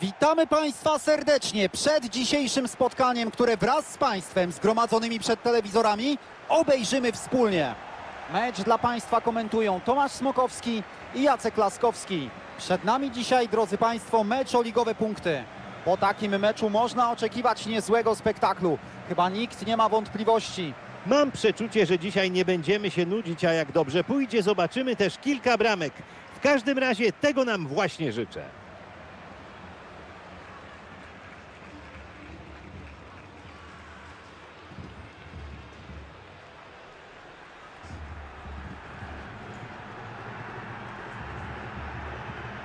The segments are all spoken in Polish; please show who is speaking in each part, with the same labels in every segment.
Speaker 1: Witamy Państwa serdecznie przed dzisiejszym spotkaniem, które wraz z Państwem zgromadzonymi przed telewizorami obejrzymy wspólnie. Mecz dla Państwa komentują Tomasz Smokowski i Jacek Laskowski. Przed nami dzisiaj, drodzy Państwo, mecz o ligowe punkty. Po takim meczu można oczekiwać niezłego spektaklu. Chyba nikt nie ma wątpliwości.
Speaker 2: Mam przeczucie, że dzisiaj nie będziemy się nudzić, a jak dobrze pójdzie, zobaczymy też kilka bramek. W każdym razie tego nam właśnie życzę.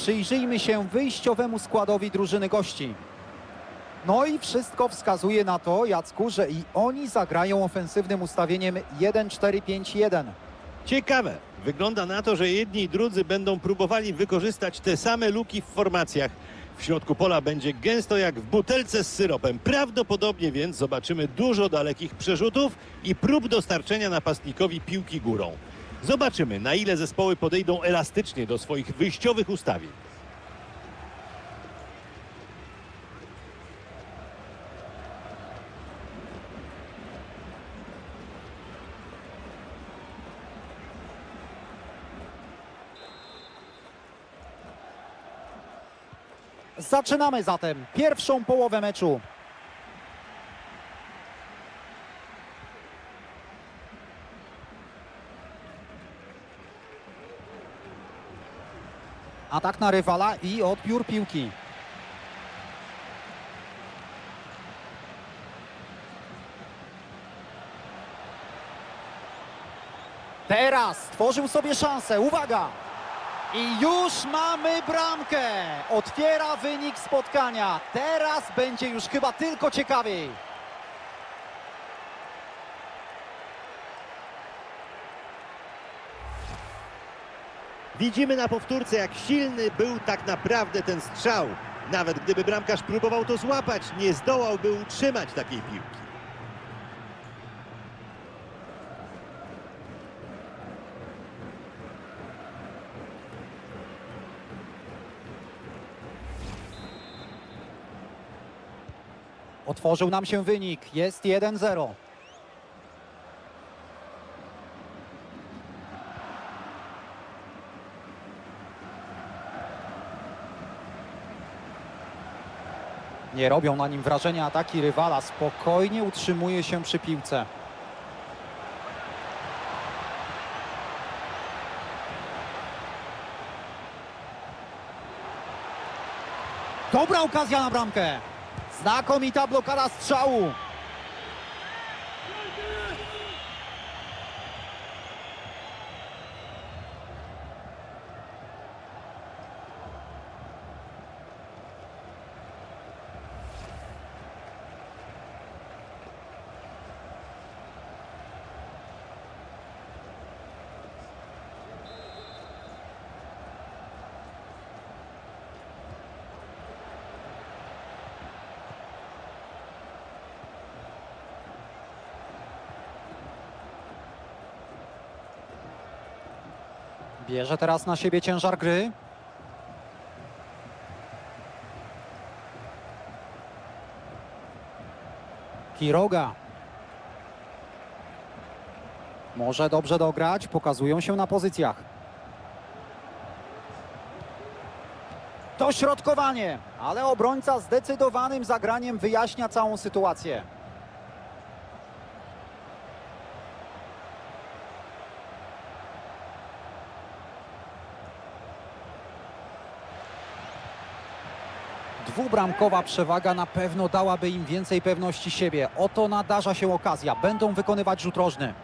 Speaker 1: Przyjrzyjmy się wyjściowemu składowi drużyny gości. No i wszystko wskazuje na to, Jacku, że i oni zagrają ofensywnym ustawieniem 1-4-5-1.
Speaker 2: Ciekawe. Wygląda na to, że jedni i drudzy będą próbowali wykorzystać te same luki w formacjach. W środku pola będzie gęsto jak w butelce z syropem. Prawdopodobnie więc zobaczymy dużo dalekich przerzutów i prób dostarczenia napastnikowi piłki górą. Zobaczymy, na ile zespoły podejdą elastycznie do swoich wyjściowych ustawień.
Speaker 1: Zaczynamy zatem pierwszą połowę meczu. Atak na rywala i odbiór piłki. Teraz stworzył sobie szansę. Uwaga! I już mamy bramkę. Otwiera wynik spotkania. Teraz będzie już chyba tylko ciekawiej.
Speaker 2: Widzimy na powtórce, jak silny był tak naprawdę ten strzał. Nawet gdyby bramkarz próbował to złapać, nie zdołałby utrzymać takiej piłki.
Speaker 1: Otworzył nam się wynik. Jest 1-0. Nie robią na nim wrażenia ataki rywala. Spokojnie utrzymuje się przy piłce. Dobra okazja na bramkę. Znakomita blokada strzału. Bierze teraz na siebie ciężar gry. Kiroga. Może dobrze dograć, pokazują się na pozycjach. Dośrodkowanie, ale obrońca zdecydowanym zagraniem wyjaśnia całą sytuację. Dwubramkowa przewaga na pewno dałaby im więcej pewności siebie. Oto nadarza się okazja. Będą wykonywać rzut rożny.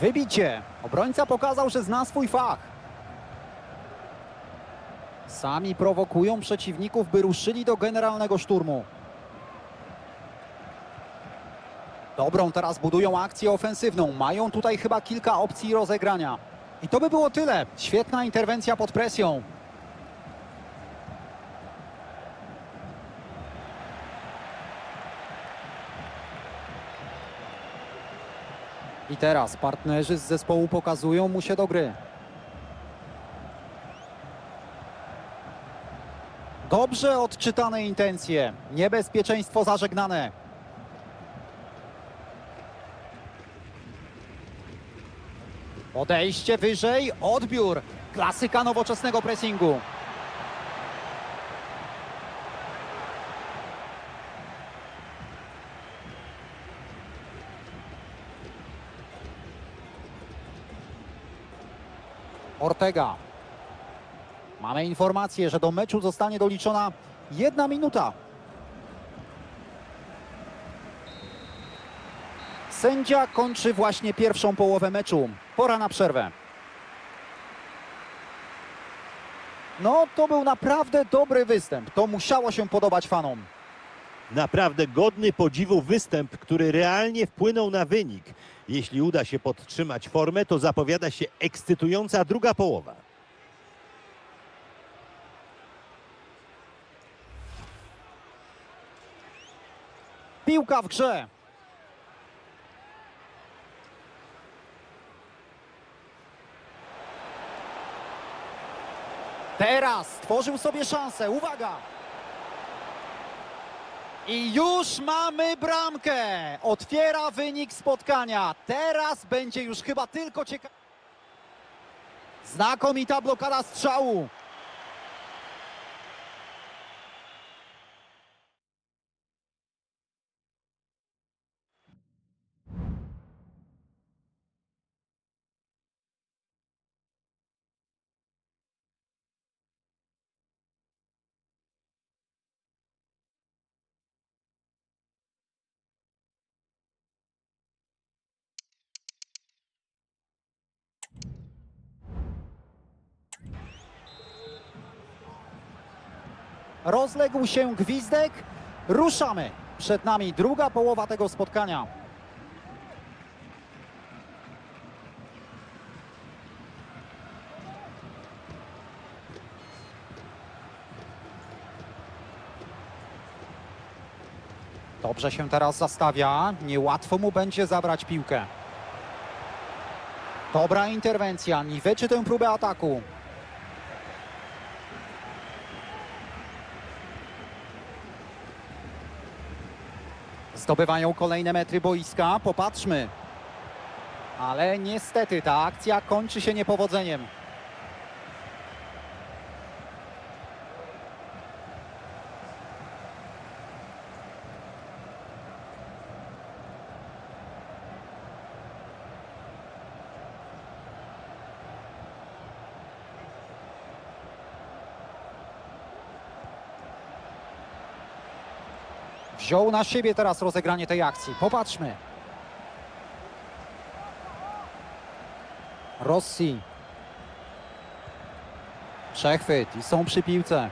Speaker 1: Wybicie. Obrońca pokazał, że zna swój fach. Sami prowokują przeciwników, by ruszyli do generalnego szturmu. Dobrą teraz budują akcję ofensywną. Mają tutaj chyba kilka opcji rozegrania. I to by było tyle. Świetna interwencja pod presją. I teraz partnerzy z zespołu pokazują mu się do gry. Dobrze odczytane intencje. Niebezpieczeństwo zażegnane. Podejście wyżej, odbiór. Klasyka nowoczesnego pressingu. Ortega. Mamy informację, że do meczu zostanie doliczona jedna minuta. Sędzia kończy właśnie pierwszą połowę meczu. Pora na przerwę. No, to był naprawdę dobry występ. To musiało się podobać fanom.
Speaker 2: Naprawdę godny podziwu występ, który realnie wpłynął na wynik. Jeśli uda się podtrzymać formę, to zapowiada się ekscytująca druga połowa.
Speaker 1: Piłka w grze. Teraz stworzył sobie szansę. Uwaga! I już mamy bramkę. Otwiera wynik spotkania. Teraz będzie już chyba tylko ciekawe. Znakomita blokada strzału. Rozległ się gwizdek. Ruszamy. Przed nami druga połowa tego spotkania. Dobrze się teraz zastawia. Niełatwo mu będzie zabrać piłkę. Dobra interwencja. Niweczy tę próbę ataku. Zdobywają kolejne metry boiska. Popatrzmy. Ale niestety ta akcja kończy się niepowodzeniem. Wziął na siebie teraz rozegranie tej akcji. Popatrzmy. Rossi. Przechwyt i są przy piłce.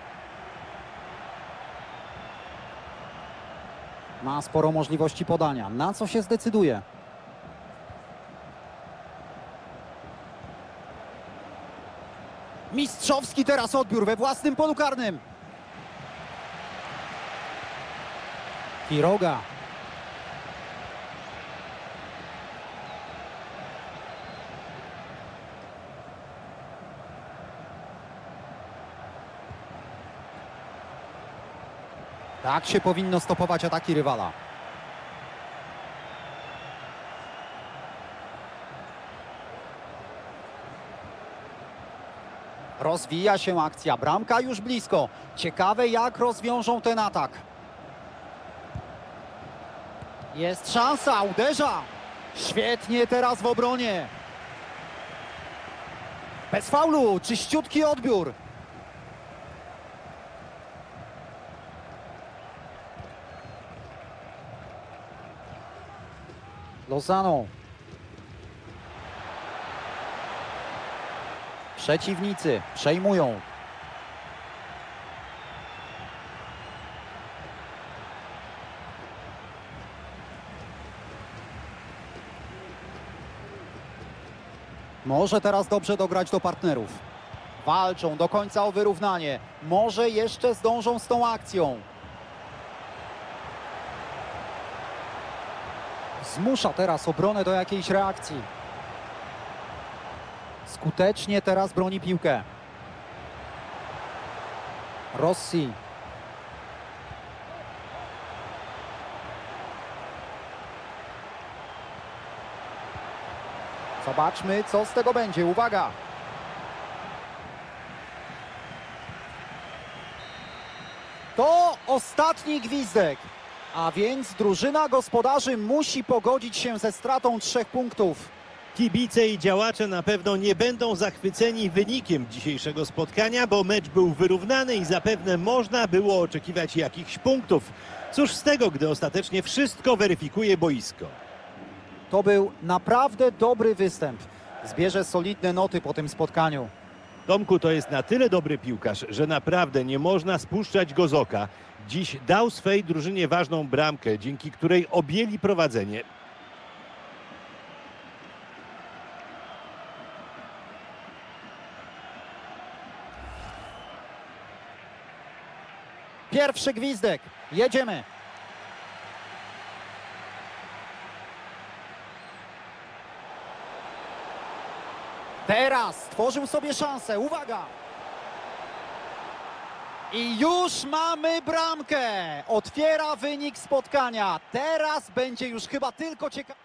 Speaker 1: Ma sporo możliwości podania. Na co się zdecyduje? Mistrzowski teraz odbiór we własnym polu karnym. Kiroga. Tak się powinno stopować ataki rywala. Rozwija się akcja, bramka już blisko. Ciekawe jak rozwiążą ten atak. Jest szansa, uderza. Świetnie teraz w obronie. Bez faulu, czyściutki odbiór. Lozano. Przeciwnicy przejmują. Może teraz dobrze dograć do partnerów. Walczą do końca o wyrównanie. Może jeszcze zdążą z tą akcją. Zmusza teraz obronę do jakiejś reakcji. Skutecznie teraz broni piłkę. Rossi. Zobaczmy, co z tego będzie. Uwaga! To ostatni gwizdek. A więc drużyna gospodarzy musi pogodzić się ze stratą trzech punktów.
Speaker 2: Kibice i działacze na pewno nie będą zachwyceni wynikiem dzisiejszego spotkania, bo mecz był wyrównany i zapewne można było oczekiwać jakichś punktów. Cóż z tego, gdy ostatecznie wszystko weryfikuje boisko.
Speaker 1: To był naprawdę dobry występ. Zbierze solidne noty po tym spotkaniu.
Speaker 2: Tomku to jest na tyle dobry piłkarz, że naprawdę nie można spuszczać go z oka. Dziś dał swej drużynie ważną bramkę, dzięki której objęli prowadzenie.
Speaker 1: Pierwszy gwizdek. Jedziemy. Teraz stworzył sobie szansę. Uwaga! I już mamy bramkę. Otwiera wynik spotkania. Teraz będzie już chyba tylko ciekawe.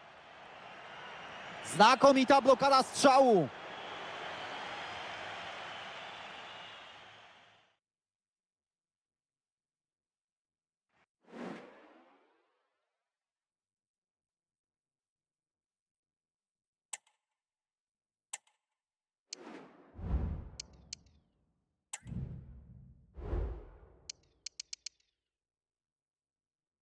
Speaker 1: Znakomita blokada strzału.